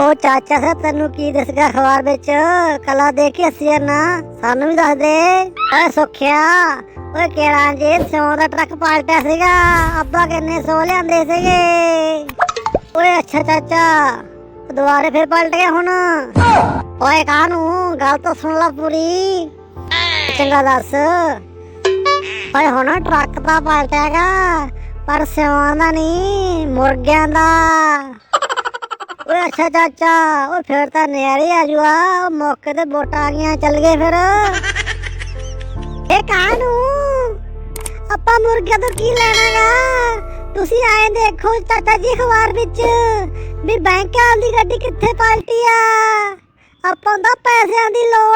ਉਹ ਚਾਚਾ ਸਾਹਿਬ ਤੈਨੂੰ ਕੀ ਦਿਸ ਗਿਆ ਅਖਬਾਰ ਵਿੱਚ? ਕਲਾ ਦੇਖ ਕੇ ਹੱਸਿਆ ਨਾ। ਸਾਨੂੰ ਵੀ ਦੱਸ ਦੇ। ਓਏ ਸੁਖਿਆ, ਓਏ ਕਿਹੜਾ ਜੇ ਸਿਉਂ ਦਾ ਟਰੱਕ ਪਾਲਟਿਆ ਸੀਗਾ, ਅੱਬਾ ਕਿੰਨੇ ਸੋ ਲਿਆਂਦੇ ਸੀਗੇ। ਓਏ ਅੱਛਾ ਚਾਚਾ, ਦੁਬਾਰੇ ਫਿਰ ਪਲਟ ਗਿਆ ਹੁਣ। ਓਏ ਕਾਹਨੂੰ, ਗੱਲ ਤਾਂ ਸੁਣ ਲੈ ਪੂਰੀ। ਚੰਗਾ ਦੱਸ। ਓਏ ਹੁਣ ਟਰੱਕ ਤਾਂ ਪਲਟਿਆਗਾ ਪਰ ਸਿਉਂ ਦਾ ਨਹੀਂ, ਮੁਰਗਿਆਂ ਦਾ। ਓਏ ਅੱਛਾ ਚਾਚਾ, ਓਏ ਫਿਰ ਤਾਂ ਨਿਆਰੇ ਆ ਜੂਆ ਉਹ ਮੌਕੇ ਤੇ ਵੋਟਾਂ ਆ ਗਈਆਂ, ਚੱਲ ਗਏ ਫਿਰ। ਇਹ ਕਾਹਨੂੰ? ਆਪਾਂ ਮੁਰਗਿਆਂ ਤੋਂ ਕੀ ਲੈਣਾਗਾ? ਤੁਸੀਂ ਆਏ ਦੇਖੋ ਚਾਚਾ ਜੀ ਅਖਬਾਰ ਵਿੱਚ ਵੀ ਬੈਂਕ ਵਾਲੀ ਗੱਡੀ ਕਿੱਥੇ ਪਲਟੀ ਆ? ਆਪਾਂ ਨੂੰ ਤਾਂ ਪੈਸਿਆਂ ਦੀ ਲੋੜ